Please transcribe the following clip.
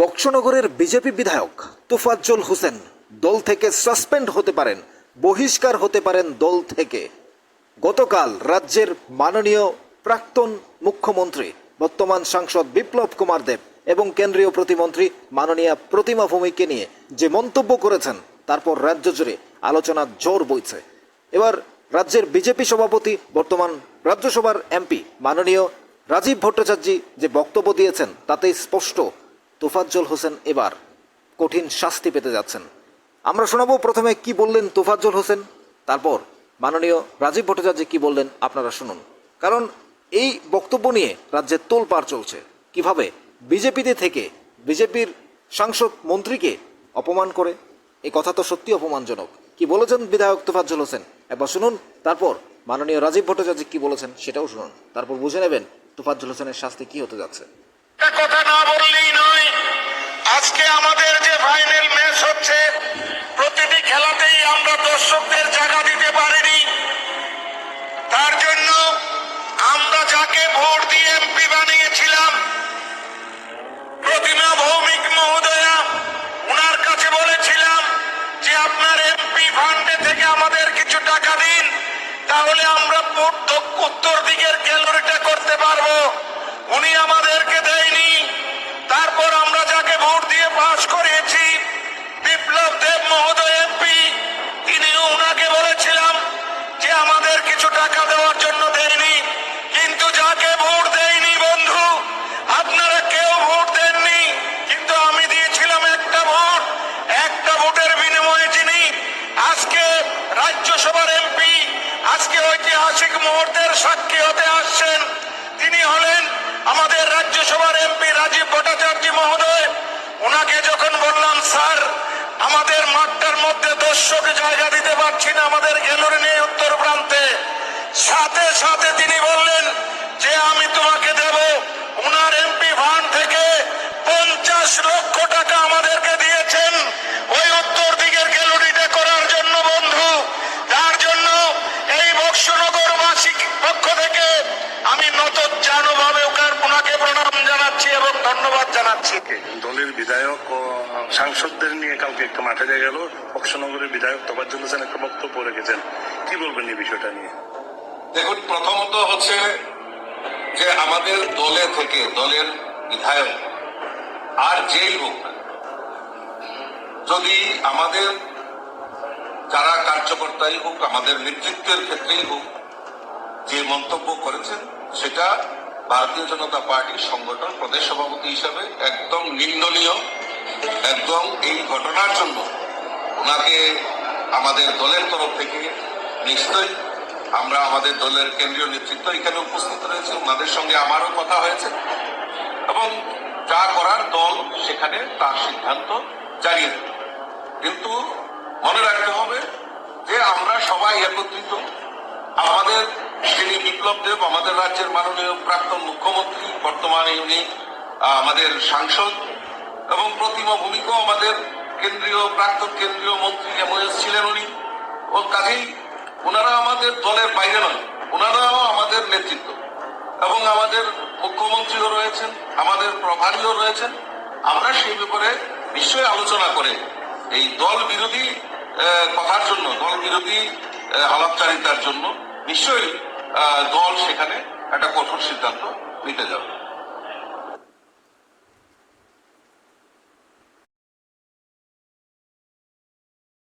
বক্সনগরের BJP বিধায়ক তোফাজ্জল হোসেন দল থেকে সাসপেন্ড হতে পারেন, বহিষ্কার হতে পারেন দল থেকে। গতকাল রাজ্যের মাননীয় প্রাক্তন মুখ্যমন্ত্রী, বর্তমান সাংসদ বিপ্লব কুমার দেব এবং কেন্দ্রীয় প্রতিমন্ত্রী মাননীয়া প্রতিমা ভূমিকে নিয়ে যে মন্তব্য করেছেন, তারপর রাজ্য জুড়ে আলোচনা জোর বইছে। এবার রাজ্যের বিজেপি সভাপতি, বর্তমান রাজ্যসভার এমপি মাননীয় রাজীব ভট্টাচার্য যে বক্তব্য দিয়েছেন, তাতেই স্পষ্ট তোফাজ্জল হোসেন এবার কঠিন শাস্তি পেতে যাচ্ছেন। আমরা শোনাবো প্রথমে কি বললেন তোফাজ্জল হোসেন, তারপর মাননীয় রাজীব ভট্টাচার্য কি বললেন আপনারা শুনুন। কারণ এই বক্তব্য নিয়ে রাজ্যে তোলপাড় চলছে। কীভাবে বিজেপিতে থেকে বিজেপির সাংসদ মন্ত্রীকে অপমান করে? এই কথা তো সত্যি অপমানজনক। কি বলেছেন বিধায়ক তোফাজ্জল হোসেন? একবার শুনুন, তারপর মাননীয় রাজীব ভট্টাচার্য কি বলেছেন সেটাও শুনুন। তারপর বুঝে নেবেন তোফাজ্জল হোসেনের শাস্তি কি হতে যাচ্ছে। কথা না বললেই নয়, আজকে আমাদের যে ফাইনাল ম্যাচ হচ্ছে, প্রতিটি খেলাতেই আমরা দর্শকদের জায়গা দিতে পারিনি। তার জন্য আমরা যাকে ভোট দিয়ে এমপি বানিয়েছিলাম, প্রতিমা ভৌমিক মহোদয়া ওনার কাছে বলেছিলাম যে, আপনার এমপি ফান্ডে থেকে আমাদের কিছু টাকা দিন, তাহলে আমরা উত্তর- সাক্ষী হতে আসছেন। তিনি হলেন আমাদের রাজ্যসভার এমপি রাজীব ভট্টাচার্য মহোদয়। ওনাকে যখন বললাম, স্যার, আমাদের মাঠটার মধ্যে দর্শক জায়গা দিতে পারছি না, আমাদের গ্যালারি নেই উত্তর প্রান্তে। সাথে সাথে তিনি বললেন যে আমি তোমাকে দেব ওনার এমপি ফান্ড থেকে পঞ্চাশ লক্ষ টাকা আমাদেরকে দিয়েছেন ওই উত্তর দিকের গ্যালারিটা করার জন্য বন্ধু তার জন্য এই বক্সনগরবাসী পক্ষ থেকে আমি নত জানুভাবে ওনাকে প্রণাম জানাচ্ছি এবং ধন্যবাদ জানাচ্ছি। দলের বিধায়ক ও সাংসদদের নিয়ে কালকে একটা মাঠে যায় গেল। বক্সনগরের বিধায়ক তোবাজ্জুল হোসেন একটা বক্তব্য রেখেছেন। কি বলবেন এই বিষয়টা নিয়ে? দেখুন প্রথমত হচ্ছে যে আমাদের দলে থেকে দলের বিধায়ক আর যেই হোক যদি আমাদের যারা কার্যকর্তাই হোক আমাদের নেতৃত্বের ক্ষেত্রেই হোক যে মন্তব্য করেছেন সেটা ভারতীয় জনতা পার্টির সংগঠন প্রদেশ সভাপতি হিসাবে একদম নিন্দনীয়, একদম এই ঘটনার জন্য ওনাকে আমাদের দলের তরফ থেকে নিশ্চয়ই আমরা আমাদের দলের কেন্দ্রীয় নেতৃত্ব এখানে উপস্থিত রয়েছে, ওনাদের সঙ্গে আমারও কথা হয়েছে এবং যা করার দল সেখানে তার সিদ্ধান্ত জানিয়ে দেবে। কিন্তু মনে রাখতে হবে যে আমরা সবাই একত্রিত আমাদের যিনি বিপ্লব দেব, আমাদের রাজ্যের মাননীয় প্রাক্তন মুখ্যমন্ত্রী, বর্তমানে উনি আমাদের সাংসদ, এবং প্রতিমা ভূমিকাও আমাদের কেন্দ্রীয়, প্রাক্তন কেন্দ্রীয় মন্ত্রী এমওএস ছিলেন উনি। ও কাজেই ওনারা আমাদের দলের বাইরে নয়, ওনারাও আমাদের নেতৃত্ব। এবং আমাদের মুখ্যমন্ত্রীও রয়েছেন, আমাদের প্রভারীও রয়েছেন। আমরা সেই ব্যাপারে নিশ্চয়ই আলোচনা করে এই দল বিরোধী কথার জন্য, দল বিরোধী আলাপচারিতার জন্য নিশ্চয়ই দল সেখানে একটা কঠোর সিদ্ধান্ত নিতে যাবে।